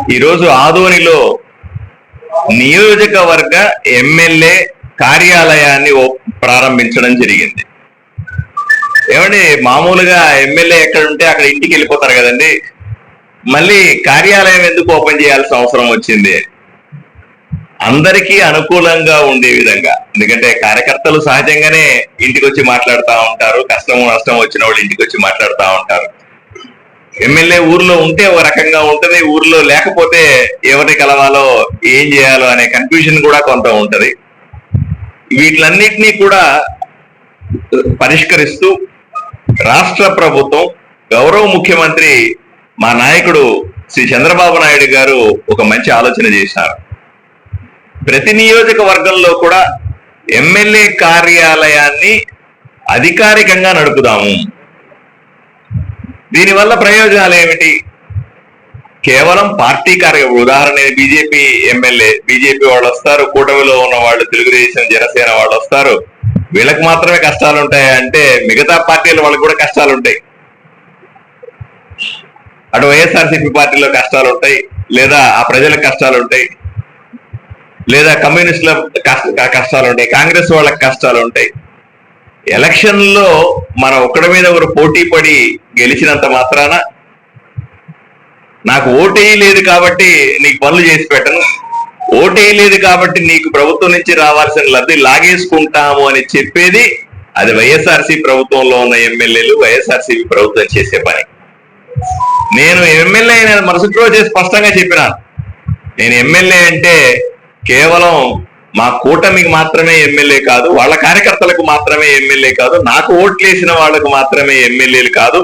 ఈరోజు ఆదోనిలో నియోజకవర్గ ఎమ్మెల్యే కార్యాలయాన్ని ప్రారంభించడం జరిగింది. ఏమండి మామూలుగా ఎమ్మెల్యే ఎక్కడ ఉంటే అక్కడ ఇంటికి వెళ్ళిపోతారు కదండి. మళ్ళీ కార్యాలయం ఎందుకు ఓపెన్ చేయాల్సిన అవసరం వచ్చింది? అందరికీ అనుకూలంగా ఉండే విధంగా. ఎందుకంటే కార్యకర్తలు సహజంగానే ఇంటికి వచ్చి మాట్లాడుతూ ఉంటారు. కష్టం నష్టం వచ్చిన వాళ్ళు ఇంటికి వచ్చి మాట్లాడుతూ ఉంటారు. ఎమ్మెల్యే ఊర్లో ఉంటే ఒక రకంగా ఉంటది ఊర్లో లేకపోతే ఎవరిని కలవాలో ఏం చేయాలో అనే కన్ఫ్యూజన్ కూడా కొంత ఉంటది. వీటిలన్నిటినీ కూడా పరిష్కరిస్తూ రాష్ట్ర ప్రభుత్వం గౌరవ ముఖ్యమంత్రి మా నాయకుడు శ్రీ చంద్రబాబు నాయుడు గారు ఒక మంచి ఆలోచన చేశారు. ప్రతి నియోజకవర్గంలో కూడా ఎమ్మెల్యే కార్యాలయాన్ని అధికారికంగా నడుపుదాము. దీనివల్ల ప్రయోజనాలు ఏమిటి? కేవలం పార్టీ కార్య ఉదాహరణ బీజేపీ ఎమ్మెల్యే బీజేపీ వాళ్ళు వస్తారు కూటమిలో ఉన్న వాళ్ళు తెలుగుదేశం జనసేన వాళ్ళు వస్తారు. వీళ్ళకి మాత్రమే కష్టాలు ఉంటాయి అంటే మిగతా పార్టీల వాళ్ళకి కూడా కష్టాలు ఉంటాయి అటు వైఎస్ఆర్సీపీ పార్టీలో కష్టాలు ఉంటాయి లేదా ఆ ప్రజలకు కష్టాలు ఉంటాయి లేదా కమ్యూనిస్టుల కష్ట- కష్టాలు ఉంటాయి కాంగ్రెస్ వాళ్ళకి కష్టాలు ఉంటాయి ఎలక్షన్లో మనం ఒకడి మీద ఒకరు పోటీ పడి గెలిచినంత మాత్రాన నాకు ఓటే లేదు కాబట్టి నీకు పనులు చేసి పెట్టను. ఓటే లేదు కాబట్టి నీకు ప్రభుత్వం నుంచి రావాల్సిన లబ్ధి లాగేసుకుంటాము అని చెప్పేది అది వైఎస్ఆర్సీ ప్రభుత్వంలో ఉన్న ఎమ్మెల్యేలు వైఎస్ఆర్సీపీ ప్రభుత్వం చేసే పని. నేను ఎమ్మెల్యే అయిన మరుసటి రోజే స్పష్టంగా చెప్పినాను. నేను ఎమ్మెల్యే అంటే కేవలం మా కూటమికి మాత్రమే ఎమ్మెల్యే కాదు వాళ్ళ కార్యకర్తలకు మాత్రమే ఎమ్మెల్యే కాదు నాకు ఓట్లు వేసిన వాళ్ళకు మాత్రమే ఎమ్మెల్యేలు కాదు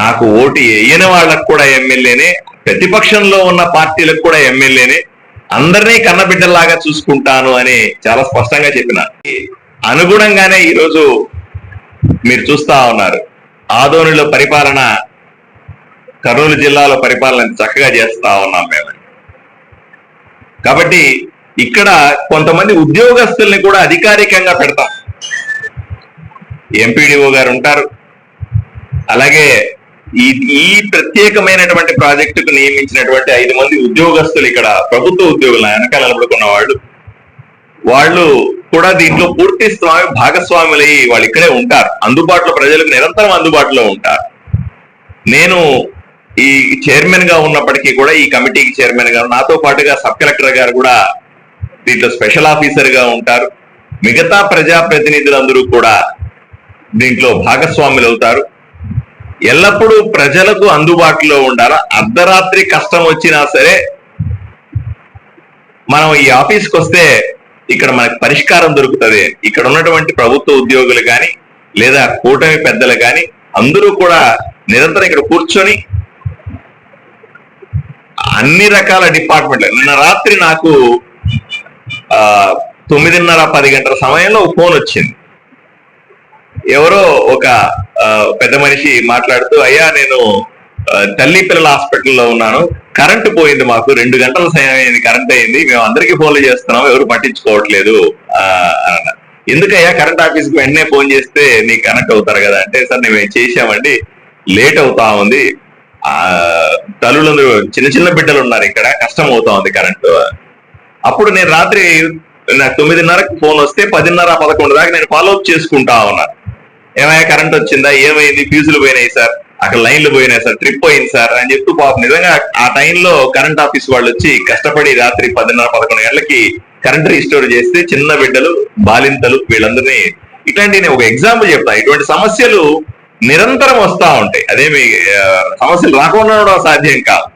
నాకు ఓటు వేయని వాళ్ళకు కూడా ఎమ్మెల్యేనే ప్రతిపక్షంలో ఉన్న పార్టీలకు కూడా ఎమ్మెల్యేనే అందరినీ కన్నబిడ్డల్లాగా చూసుకుంటాను అని చాలా స్పష్టంగా చెప్పిన. అనుగుణంగానే ఈరోజు మీరు చూస్తా ఉన్నారు. ఆదోనిలో పరిపాలన కర్నూలు జిల్లాలో పరిపాలన చక్కగా చేస్తా ఉన్నాం మేము. కాబట్టి ఇక్కడ కొంతమంది ఉద్యోగస్తుల్ని కూడా అధికారికంగా పెడతాం. ఎంపీడీఓ గారు ఉంటారు. అలాగే ఈ ఈ ప్రత్యేకమైనటువంటి ప్రాజెక్టుకు నియమించినటువంటి ఐదు మంది ఉద్యోగస్తులు ఇక్కడ ప్రభుత్వ ఉద్యోగులు వెనకాల నిలబడుకున్న వాళ్ళు. వాళ్ళు కూడా దీంట్లో పూర్తి స్వామి భాగస్వాములై వాళ్ళు ఇక్కడే ఉంటారు. అందుబాటులో ప్రజలకు నిరంతరం అందుబాటులో ఉంటారు. నేను ఈ చైర్మన్గా ఉన్నప్పటికీ కూడా ఈ కమిటీకి చైర్మన్ గారు నాతో పాటుగా సబ్ కలెక్టర్ గారు కూడా దీంట్లో స్పెషల్ ఆఫీసర్గా ఉంటారు. మిగతా ప్రజా ప్రతినిధులందరూ కూడా దీంట్లో భాగస్వాములు అవుతారు. ఎల్లప్పుడూ ప్రజలకు అందుబాటులో ఉండాలా? అర్ధరాత్రి కష్టం వచ్చినా సరే మనం ఈ ఆఫీస్కి వస్తే ఇక్కడ మనకు పరిష్కారం దొరుకుతుంది. ఇక్కడ ఉన్నటువంటి ప్రభుత్వ ఉద్యోగులు కానీ లేదా కూటమి పెద్దలు కానీ అందరూ కూడా నిరంతరం ఇక్కడ కూర్చొని అన్ని రకాల డిపార్ట్మెంట్లు. నిన్న రాత్రి నాకు తొమ్మిదిన్నర పది గంటల సమయంలో ఫోన్ వచ్చింది. ఎవరో ఒక పెద్ద మనిషి మాట్లాడుతూ అయ్యా నేను తల్లి పిల్లల హాస్పిటల్లో ఉన్నాను. కరెంటు పోయింది మాకు. రెండు గంటల సమయం అయింది కరెంట్ అయింది. మేము అందరికీ ఫోన్లు చేస్తున్నాం. ఎవరు పట్టించుకోవట్లేదు. అన్నారు. ఎందుకయ్యా కరెంట్ ఆఫీస్కి వెంటనే ఫోన్ చేస్తే నీకు కనెక్ట్ అవుతారు కదా. అంటే సార్ మేము చేసామండి లేట్ అవుతా ఉంది. ఆ తల్లులందరూ చిన్న చిన్న బిడ్డలు ఉన్నారు ఇక్కడ. కష్టం అవుతా ఉంది కరెంటు. అప్పుడు నేను రాత్రి నాకు తొమ్మిదిన్నరకు ఫోన్ వస్తే పదిన్నర పదకొండు దాకా నేను ఫాలో అప్ చేసుకుంటా ఉన్నాను ఏమైనా కరెంట్ వచ్చిందా? ఏమైంది? ఫీజులు పోయినాయి సార్. అక్కడ లైన్లు పోయినాయి సార్. ట్రిప్ పోయింది సార్ అని చెప్తూ పాపం నిజంగా ఆ టైంలో కరెంట్ ఆఫీస్ వాళ్ళు వచ్చి కష్టపడి రాత్రి పదిన్నర పదకొండు గంటలకి కరెంట్ రీస్టోర్ చేస్తే చిన్న బిడ్డలు బాలింతలు వీళ్ళందరినీ ఇట్లాంటి నేను ఒక ఎగ్జాంపుల్ చెప్తా. ఇటువంటి సమస్యలు నిరంతరం వస్తా ఉంటాయి. అదేమి సమస్యలు రాకుండా సాధ్యం కాదు.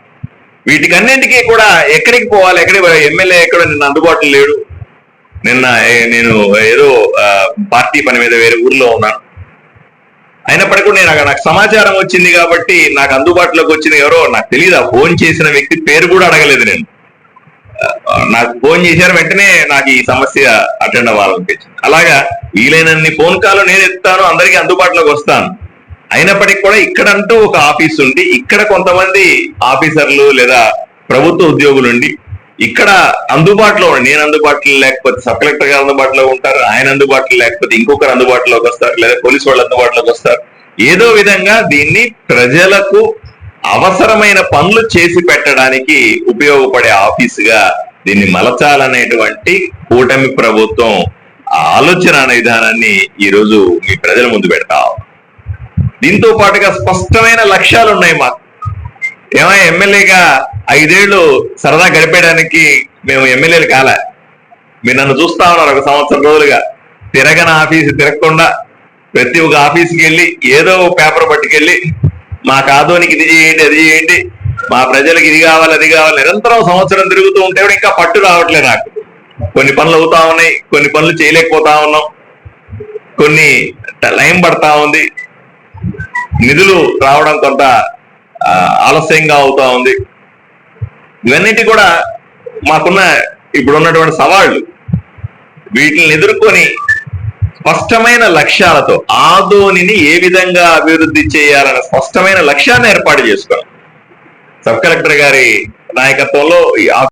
వీటికన్నింటికి కూడా ఎక్కడికి పోవాలి? ఎక్కడికి ఎమ్మెల్యే ఎక్కడ నిన్న అందుబాటులో లేడు. నిన్న ఏ- నేను ఏదో పార్టీ పని మీద వేరే ఊర్లో ఉన్నాను అయినప్పటికీ నేను అక్కడ నాకు సమాచారం వచ్చింది కాబట్టి నాకు అందుబాటులోకి వచ్చింది ఎవరో నాకు తెలియదు ఫోన్ చేసిన వ్యక్తి పేరు కూడా అడగలేదు నేను. నాకు ఫోన్ చేశారు వెంటనే నాకు ఈ సమస్య అటెండ్ అవ్వాలనిపించింది. అలాగా వీలైనన్ని ఫోన్ కాల్ నేను ఎత్తాను అందరికీ అందుబాటులోకి వస్తాను. అయినప్పటికీ కూడా ఇక్కడంటూ ఒక ఆఫీస్ ఉంది. ఇక్కడ కొంతమంది ఆఫీసర్లు లేదా ప్రభుత్వ ఉద్యోగులు ఉండి ఇక్కడ అందుబాటులో నేను అందుబాటులో లేకపోతే సబ్ కలెక్టర్ గారు అందుబాటులో ఉంటారు ఆయన అందుబాటులో లేకపోతే ఇంకొకరు అందుబాటులోకి వస్తారు లేదా పోలీసు వాళ్ళు అందుబాటులోకి వస్తారు. ఏదో విధంగా దీన్ని ప్రజలకు అవసరమైన పనులు చేసి పెట్టడానికి ఉపయోగపడే ఆఫీసుగా దీన్ని మలచాలనేటువంటి కూటమి ప్రభుత్వం ఆలోచన అనే విధానాన్ని ఈరోజు మీ ప్రజల ముందు పెడతాం దీంతో పాటుగా స్పష్టమైన లక్ష్యాలు ఉన్నాయి మాకు. ఏమైనా ఎమ్మెల్యేగా ఐదేళ్ళు సరదా గడిపేయడానికి మేము ఎమ్మెల్యేలు కాలే. మీరు నన్ను చూస్తా ఉన్నారు ఒక సంవత్సరం రోజులుగా. తిరగని ఆఫీసు తిరగకుండా ప్రతి ఒక్క ఆఫీస్కి వెళ్ళి ఏదో ఒక పేపర్ పట్టుకెళ్ళి మా కాదోనికి ఇది చేయండి అది చేయండి మా ప్రజలకు ఇది కావాలి అది కావాలి నిరంతరం సంవత్సరం తిరుగుతూ ఉంటే కూడా ఇంకా పట్టు రావట్లే నాకు. కొన్ని పనులు అవుతా ఉన్నాయి కొన్ని పనులు చేయలేకపోతా ఉన్నాం. కొన్ని టైం పడతా ఉంది. నిధులు రావడం కొంత ఆలస్యంగా అవుతా ఉంది. ఇవన్నిటి కూడా మాకున్న ఇప్పుడు ఉన్నటువంటి సవాళ్ళు. వీటిని ఎదుర్కొని స్పష్టమైన లక్ష్యాలతో ఆదోనిని ఏ విధంగా అభివృద్ధి చేయాలనే స్పష్టమైన లక్ష్యాన్ని ఏర్పాటు చేసుకున్నాం. సబ్ కలెక్టర్ గారి నాయకత్వంలో ఈ